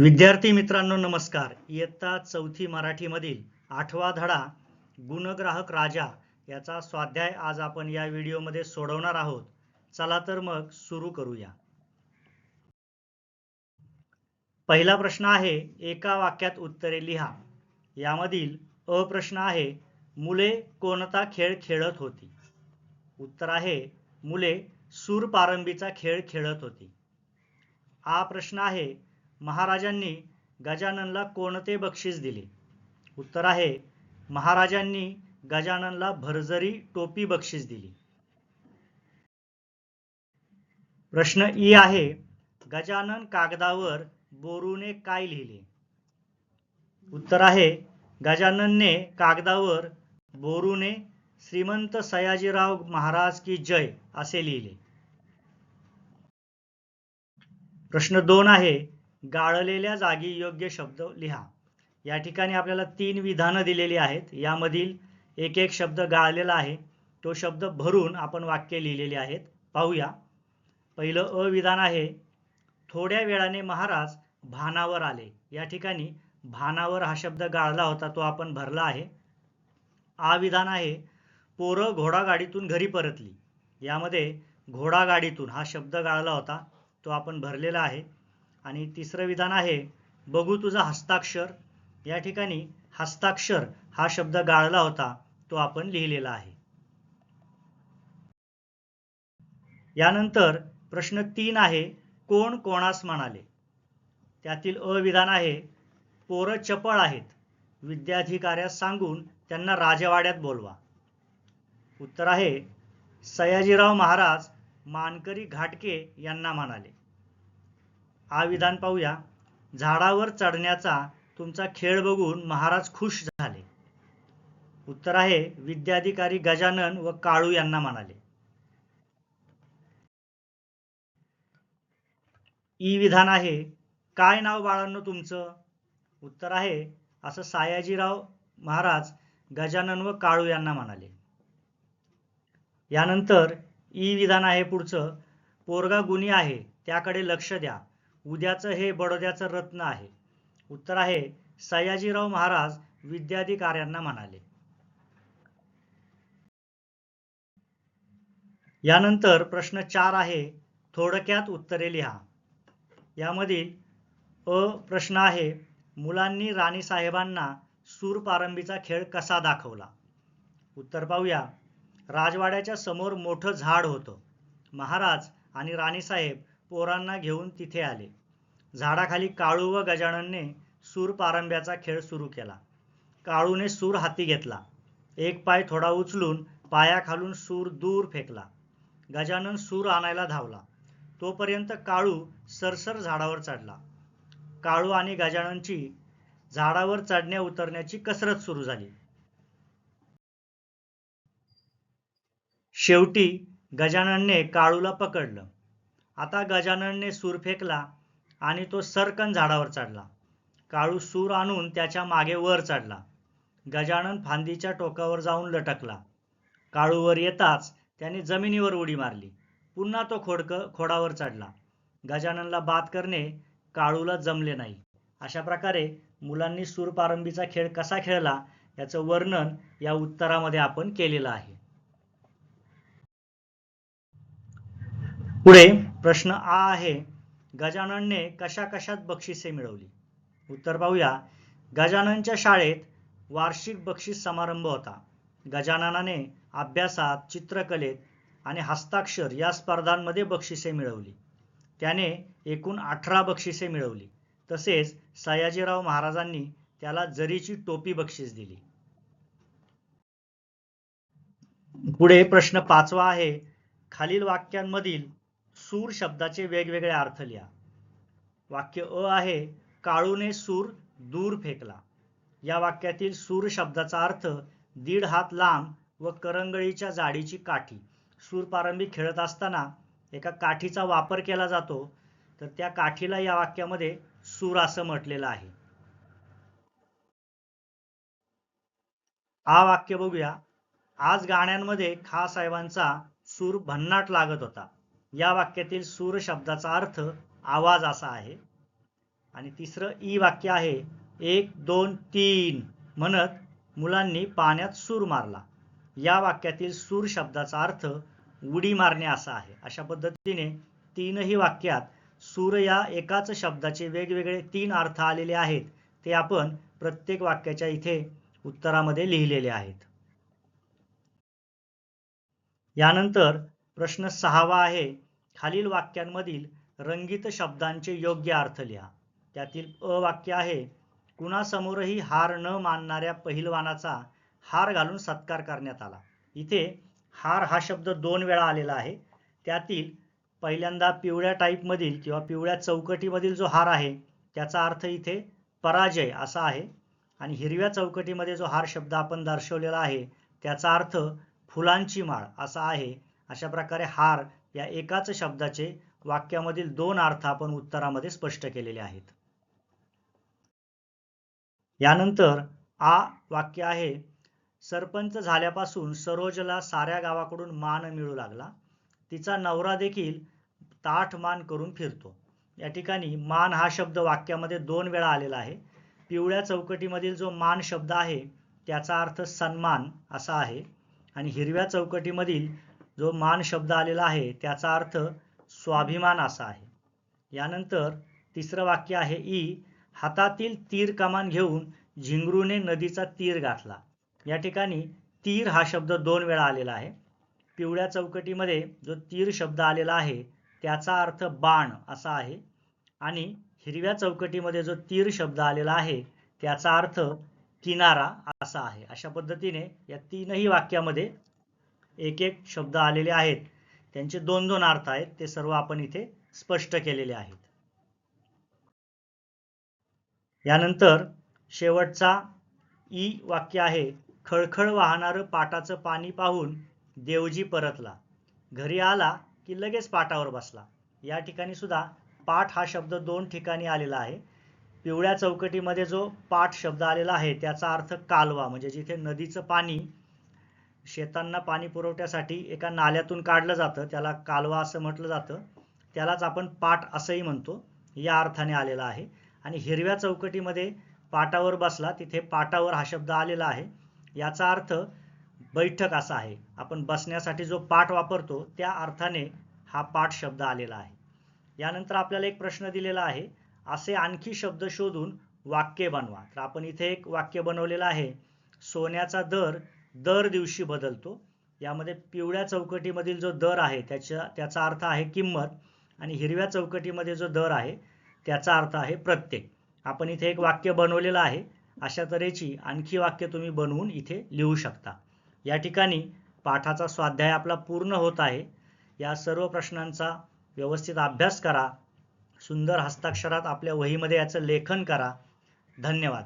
विद्यार्थी मित्रांनो नमस्कार. इयत्ता चौथी मराठीमधील आठवा धडा गुणग्राहक राजा याचा स्वाध्याय आज आपण या व्हिडिओमध्ये सोडवणार आहोत. चला तर मग सुरू करूया. पहिला प्रश्न आहे एका वाक्यात उत्तरे लिहा. यामधील अ प्रश्न आहे मुले कोणता खेळ खेळत होती? उत्तर आहे मुले सूरपारंबीचा खेळ खेळत होती. हा प्रश्न आहे महाराजांनी गजाननला कोणते बक्षीस दिले? उत्तर आहे महाराजांनी गजाननला भरजरी टोपी बक्षीस दिली. प्रश्न ई आहे गजानन कागदावर बोरूने काय लिहिले? उत्तर आहे गजाननने कागदावर बोरूने श्रीमंत सयाजीराव महाराज की जय असे लिहिले. प्रश्न दोन आहे गाळलेल्या जागी योग्य शब्द लिहा. या ठिकाणी आपल्याला तीन विधानं दिलेली आहेत. यामधील एक एक शब्द गाळलेला आहे. तो शब्द भरून आपण वाक्य लिहिलेले आहेत. पाहूया. पहिलं अ विधान आहे. थोड्या वेळाने महाराज भानावर आले. या ठिकाणी भानावर हा शब्द गाळला होता तो आपण भरला आहे. आ विधान आहे. पोरं घोडागाडीतून घरी परतली. यामध्ये घोडागाडीतून हा शब्द गाळला होता तो आपण भरलेला आहे. आणि तिसरं विधान आहे बघू तुझा हस्ताक्षर. या ठिकाणी हस्ताक्षर हा शब्द गाळला होता तो आपण लिहिलेला आहे. यानंतर प्रश्न तीन आहे कोण कोणास म्हणाले? त्यातील अविधान आहे पोरं चपळ आहेत विद्याधिकाऱ्यास सांगून त्यांना राजवाड्यात बोलवा. उत्तर आहे सयाजीराव महाराज मानकरी घाटके यांना म्हणाले. हा विधान पाहूया. झाडावर चढण्याचा तुमचा खेळ बघून महाराज खुश झाले. उत्तर आहे विद्याधिकारी गजानन व काळू यांना म्हणाले. ई विधान आहे. काय नाव बाळांनो तुमचं? उत्तर आहे असं सायाजीराव महाराज गजानन व काळू यांना म्हणाले. यानंतर ई विधान आहे पुढचं. पोरगा गुणी आहे त्याकडे लक्ष द्या. उद्याचं हे बडोद्याचं रत्न आहे. उत्तर आहे सयाजीराव महाराज विद्याधिकाऱ्यांना म्हणाले. यानंतर प्रश्न चार आहे थोडक्यात उत्तरे लिहा. यामधील अ प्रश्न आहे मुलांनी राणी साहेबांना सूरपारंबीचा खेळ कसा दाखवला? उत्तर पाहूया. राजवाड्याच्या समोर मोठं झाड होतं. महाराज आणि राणीसाहेब पोरांना घेऊन तिथे आले. झाडाखाली काळू व गजाननने सूर पारंब्याचा खेळ सुरू केला. काळूने सूर हाती घेतला. एक पाय थोडा उचलून पायाखालून सूर दूर फेकला. गजानन सूर आणायला धावला. तोपर्यंत काळू सरसर झाडावर चढला. काळू आणि गजाननची झाडावर चढण्या उतरण्याची कसरत सुरू झाली. शेवटी गजाननने काळूला पकडलं. आता गजाननने सूर फेकला आणि तो सरकन झाडावर चढला. काळू सूर आणून त्याच्यामागे वर चढला. गजानन फांदीच्या टोकावर जाऊन लटकला. काळूवर येताच त्याने जमिनीवर उडी मारली. पुन्हा तो खोडक खोडावर चढला. गजाननला बाद करणे काळूला जमले नाही. अशा प्रकारे मुलांनी सूरपारंबीचा खेळ कसा खेळला याचं वर्णन या उत्तरामध्ये आपण केलेलं आहे. पुढे प्रश्न आ आहे गजाननने कशा कशात बक्षिसे मिळवली? उत्तर पाहूया. गजाननच्या शाळेत वार्षिक बक्षीस समारंभ होता. गजाननाने अभ्यासात चित्रकलेत आणि हस्ताक्षर या स्पर्धांमध्ये बक्षिसे मिळवली. त्याने एकूण अठरा बक्षिसे मिळवली. तसेच सयाजीराव महाराजांनी त्याला जरीची टोपी बक्षीस दिली. पुढे प्रश्न पाचवा आहे. खालील वाक्यांमधील सूर शब्दाचे वेगवेगळे अर्थ लिहा. वाक्य अ आहे काळूने सूर दूर फेकला. या वाक्यातील सूर शब्दाचा अर्थ दीड हात लांब व करंगळीच्या जाडीची काठी. सूरपारंबी खेळत असताना एका काठीचा वापर केला जातो तर त्या काठीला या वाक्यामध्ये सूर असं म्हटलेलं आहे. हा वाक्य बघूया. आज गाण्यांमध्ये खा साहेबांचा सूर भन्नाट लागत होता. या वाक्यातील सूर शब्दाचा अर्थ आवाज असा आहे. आणि तिसरं ई वाक्य आहे एक दोन तीन म्हणत मुलांनी पाण्यात सूर मारला. या वाक्यातील सूर शब्दाचा अर्थ उडी मारणे असा आहे. अशा पद्धतीने तीनही वाक्यात सूर या एकाच शब्दाचे वेगवेगळे तीन अर्थ आलेले आहेत ते आपण प्रत्येक वाक्याच्या इथे उत्तरामध्ये लिहिलेले आहेत. यानंतर प्रश्न सहावा आहे. खालील वाक्यांमधील रंगीत शब्दांचे योग्य अर्थ लिहा. त्यातील अ वाक्य आहे कुणासमोरही हार न मानणाऱ्या पहिलवानाचा हार घालून सत्कार करण्यात आला. इथे हार हा शब्द दोन वेळा आलेला आहे. त्यातील पहिल्यांदा पिवळ्या टाईपमधील किंवा पिवळ्या चौकटीमधील जो हार आहे त्याचा अर्थ इथे पराजय असा आहे. आणि हिरव्या चौकटीमध्ये जो हार शब्द आपण दर्शवलेला आहे त्याचा अर्थ फुलांची माळ असा आहे. अशा प्रकारे हार या एकाच शब्दाचे वाक्यामधील दोन अर्थ आपण उत्तरामध्ये स्पष्ट केलेले आहेत. यानंतर आ वाक्य आहे सरपंच झाल्यापासून सरोजला साऱ्या गावाकडून मान मिळू लागला. तिचा नवरा देखील ताठ मान करून फिरतो. या ठिकाणी मान हा शब्द वाक्यामध्ये दोन वेळा आलेला आहे. पिवळ्या चौकटीमधील जो मान शब्द आहे त्याचा अर्थ सन्मान असा आहे. आणि हिरव्या चौकटीमधील जो मान शब्द आलेला आहे त्याचा अर्थ स्वाभिमान असा आहे. यानंतर तिसरं वाक्य आहे ई हातातील तीर कमान घेऊन झिंगरूने नदीचा तीर गाठला या ठिकाणी तीर हा शब्द दोन वेळा आलेला आहे. पिवळ्या चौकटीमध्ये जो तीर शब्द आलेला आहे त्याचा अर्थ बाण असा आहे. आणि हिरव्या चौकटीमध्ये जो तीर शब्द आलेला आहे त्याचा अर्थ किनारा असा आहे. अशा पद्धतीने या तीनही वाक्यामध्ये एक एक शब्द आलेले आहेत. त्यांचे दोन दोन अर्थ आहेत. ते सर्व आपण इथे स्पष्ट केलेले आहेत. यानंतर शेवटचा ई वाक्य आहे. खळखळ वाहणारं पाटाचं पाणी पाहून देवजी परतला. घरी आला की लगेच पाटावर बसला. या ठिकाणी सुद्धा पाठ हा शब्द दोन ठिकाणी आलेला आहे. पिवळ्या चौकटीमध्ये जो पाठ शब्द आलेला आहे त्याचा अर्थ कालवा म्हणजे जिथे नदीचं पाणी शेतांना पाणी पुरवठ्यासाठी एका नाल्यातून काढलं जातं त्याला कालवा असं म्हटलं जातं. त्यालाच आपण पाठ असंही म्हणतो. या अर्थाने आलेला आहे. आणि हिरव्या चौकटीमध्ये पाटावर बसला तिथे पाटावर हा शब्द आलेला आहे. याचा अर्थ बैठक असा आहे. आपण बसण्यासाठी जो पाठ वापरतो त्या अर्थाने हा पाठ शब्द आलेला आहे. यानंतर आपल्याला एक प्रश्न दिलेला आहे. असे आणखी शब्द शोधून वाक्य बनवा. तर आपण इथे एक वाक्य बनवलेलं आहे. सोन्याचा दर दर दिवशी बदलतो. यामध्ये पिवळ्या चौकटीमधील जो दर आहे त्याच्या त्याचा अर्थ आहे किंमत आणि हिरव्या चौकटीमध्ये जो दर आहे त्याचा अर्थ आहे प्रत्येक. आपण इथे एक वाक्य बनवलेलं आहे अशा तऱ्हेची आणखी वाक्य तुम्ही बनवून इथे लिहू शकता. या ठिकाणी पाठाचा स्वाध्याय आपला पूर्ण होत आहे. या सर्व प्रश्नांचा व्यवस्थित अभ्यास करा. सुंदर हस्ताक्षरात आपल्या वहीमध्ये याचं लेखन करा. धन्यवाद.